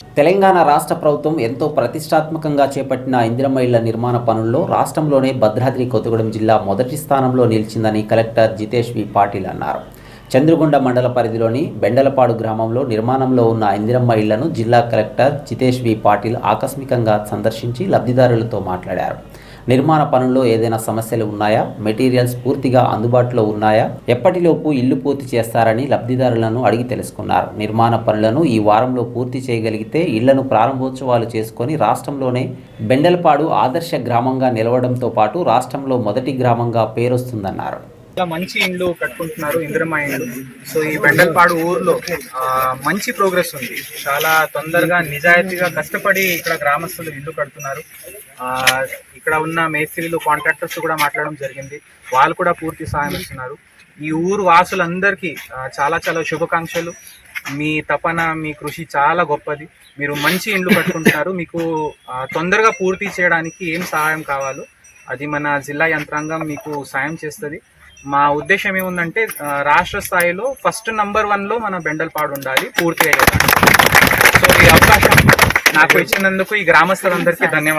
తెలంగాణ రాష్ట్ర ప్రభుత్వం ఎంతో ప్రతిష్టాత్మకంగా చేపట్టిన ఇందిరమ్మ ఇళ్ళ నిర్మాణ పనుల్లో రాష్ట్రంలోనే భద్రాద్రి కొత్తగూడెం జిల్లా మొదటి స్థానంలో నిలిచిందని కలెక్టర్ జితేష్ వి పాటిల్ అన్నారు. చంద్రగొండ మండల పరిధిలోని బెండలపాడు గ్రామంలో నిర్మాణంలో ఉన్న ఇందిరమ్మ ఇళ్ళను జిల్లా కలెక్టర్ జితేష్ వి పాటిల్ ఆకస్మికంగా సందర్శించి లబ్ధిదారులతో మాట్లాడారు. నిర్మాణ పనుల్లో ఏదైనా సమస్యలు ఉన్నాయా? మెటీరియల్స్ పూర్తిగా అందుబాటులో ఉన్నాయా? ఎప్పటిలోపు ఇల్లు పూర్తి చేస్తారని లబ్ధిదారులను అడిగి తెలుసుకున్నారు. నిర్మాణ పనులను ఈ వారంలో పూర్తి చేయగలిగితే ఇళ్ళను ప్రారంభోత్సవాలు చేసుకొని రాష్ట్రంలోనే బెండలపాడు ఆదర్శ గ్రామంగా నిలవడంతో పాటు రాష్ట్రంలో మొదటి గ్రామంగా పేరొస్తుందన్నారు. చాలా మంచి ఇండ్లు కట్టుకుంటున్నారు ఇందిరమ్మ ఇండ్లు. సో ఈ బెండల్పాడు ఊర్లో మంచి ప్రోగ్రెస్ ఉంది. చాలా తొందరగా నిజాయితీగా కష్టపడి ఇక్కడ గ్రామస్తులు ఇల్లు కడుతున్నారు. ఇక్కడ ఉన్న మేస్త్రీలు కాంట్రాక్టర్స్ కూడా మాట్లాడడం జరిగింది. వాళ్ళు కూడా పూర్తి సహాయం ఇస్తున్నారు. ఈ ఊరు వాసులందరికీ చాలా చాలా శుభాకాంక్షలు. మీ తపన మీ కృషి చాలా గొప్పది. మీరు మంచి ఇండ్లు కట్టుకుంటున్నారు. మీకు తొందరగా పూర్తి చేయడానికి ఏం సహాయం కావాలో అది మన జిల్లా యంత్రాంగం మీకు సాయం చేస్తుంది. మా ఉద్దేశం ఏముందంటే రాష్ట్ర స్థాయిలో ఫస్ట్ నంబర్ వన్లో మన బెండల్పాడు ఉండాలి పూర్తి అయ్యేదాన్ని సో ఈ అవకాశం నాకు ఇచ్చినందుకు ఈ గ్రామస్తులందరికీ ధన్యవాదాలు.